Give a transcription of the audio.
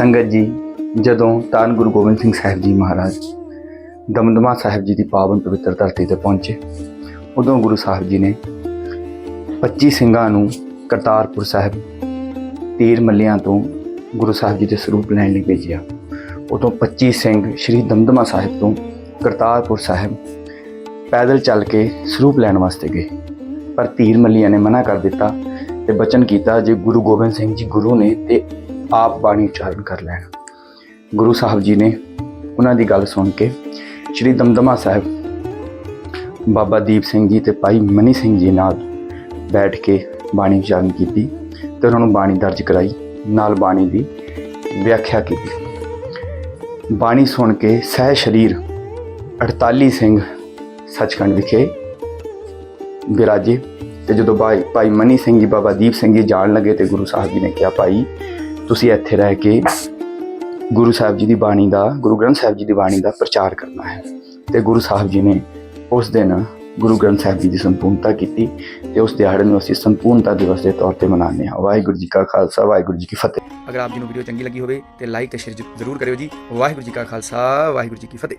ਸੰਗਤ ਜੀ, ਜਦੋਂ ਧੰਨ ਗੁਰੂ ਗੋਬਿੰਦ ਸਿੰਘ ਸਾਹਿਬ ਜੀ ਮਹਾਰਾਜ ਦਮਦਮਾ ਸਾਹਿਬ ਜੀ ਦੀ ਪਾਵਨ ਪਵਿੱਤਰ ਧਰਤੀ ਤੇ ਪਹੁੰਚੇ, ਉਦੋਂ ਗੁਰੂ ਸਾਹਿਬ ਜੀ ਨੇ 25 ਸਿੰਘਾਂ ਨੂੰ ਕਰਤਾਰਪੁਰ ਸਾਹਿਬ ਤੀਰ ਮੱਲਿਆਂ ਤੋਂ ਗੁਰੂ ਸਾਹਿਬ ਜੀ ਦੇ ਸਰੂਪ ਲੈਣ ਲਈ ਭੇਜਿਆ। ਉਦੋਂ 25 ਸਿੰਘ ਸ੍ਰੀ ਦਮਦਮਾ ਸਾਹਿਬ ਤੋਂ ਕਰਤਾਰਪੁਰ ਸਾਹਿਬ ਪੈਦਲ ਚੱਲ ਕੇ ਸਰੂਪ ਲੈਣ ਵਾਸਤੇ ਗਏ। ਪਰ ਤੀਰ ਮੱਲਿਆਂ ਨੇ ਮਨਾ ਕਰ ਦਿੱਤਾ ਤੇ ਬਚਨ ਕੀਤਾ, ਜੇ ਗੁਰੂ ਗੋਬਿੰਦ ਸਿੰਘ ਜੀ ਗੁਰੂ ਨੇ ਤੇ ਆਪ ਬਾਣੀ ਉਚਾਰਨ ਕਰ ਲੈਣ। ਗੁਰੂ ਸਾਹਿਬ ਜੀ ਨੇ ਉਹਨਾਂ ਦੀ ਗੱਲ ਸੁਣ ਕੇ ਸ੍ਰੀ ਦਮਦਮਾ ਸਾਹਿਬ, ਬਾਬਾ ਦੀਪ ਸਿੰਘ ਜੀ ਤੇ ਭਾਈ ਮਨੀ ਸਿੰਘ ਜੀ ਨਾਲ ਬੈਠ ਕੇ ਬਾਣੀ ਉਚਾਰਨ ਕੀਤੀ ਤੇ ਉਹਨਾਂ ਨੂੰ ਬਾਣੀ ਦਰਜ ਕਰਾਈ, ਨਾਲ ਬਾਣੀ ਦੀ ਵਿਆਖਿਆ ਕੀਤੀ। ਬਾਣੀ ਸੁਣ ਕੇ ਸਹਿ ਸ਼ਰੀਰ 48 ਸਿੰਘ ਸੱਚਖੰਡ ਵਿਖੇ ਵਿਰਾਜੇ ਤੇ ਜਦੋਂ ਭਾਈ ਭਾਈ ਮਨੀ ਸਿੰਘ ਜੀ, ਬਾਬਾ ਦੀਪ ਸਿੰਘ ਜੀ ਜਾਣ ਲੱਗੇ ਤੇ ਗੁਰੂ ਸਾਹਿਬ ਜੀ ਨੇ ਕਿਹਾ, ਭਾਈ ਤੁਸੀਂ ਇੱਥੇ ਰਹਿ ਕੇ ਗੁਰੂ ਸਾਹਿਬ ਜੀ ਦੀ ਬਾਣੀ ਦਾ, ਗੁਰੂ ਗ੍ਰੰਥ ਸਾਹਿਬ ਜੀ ਦੀ ਬਾਣੀ ਦਾ ਪ੍ਰਚਾਰ ਕਰਨਾ ਹੈ। ਤੇ ਗੁਰੂ ਸਾਹਿਬ ਜੀ ਨੇ ਉਸ ਦਿਨ ਗੁਰੂ ਗ੍ਰੰਥ ਸਾਹਿਬ ਜੀ ਦੀ ਸੰਪੂਰਨਤਾ ਕੀਤੀ ਤੇ ਉਸ ਦਿਹਾੜੇ ਨੂੰ ਅਸੀਂ ਸੰਪੂਰਨਤਾ ਦਿਵਸ ਦੇ ਤੌਰ ਤੇ ਮਨਾਉਂਦੇ ਹਾਂ। ਵਾਹਿਗੁਰੂ ਜੀ ਕਾ ਖਾਲਸਾ, ਵਾਹਿਗੁਰੂ ਜੀ ਕੀ ਫਤਿਹ। ਅਗਰ ਆਪ ਜੀ ਨੂੰ ਵੀਡੀਓ ਚੰਗੀ ਲੱਗੀ ਹੋਵੇ ਤੇ ਲਾਈਕ ਤੇ ਸ਼ੇਅਰ ਜ਼ਰੂਰ ਕਰਿਓ ਜੀ। ਵਾਹਿਗੁਰੂ ਜੀ ਕਾ ਖਾਲਸਾ, ਵਾਹਿਗੁਰੂ ਜੀ ਕੀ ਫਤਿਹ।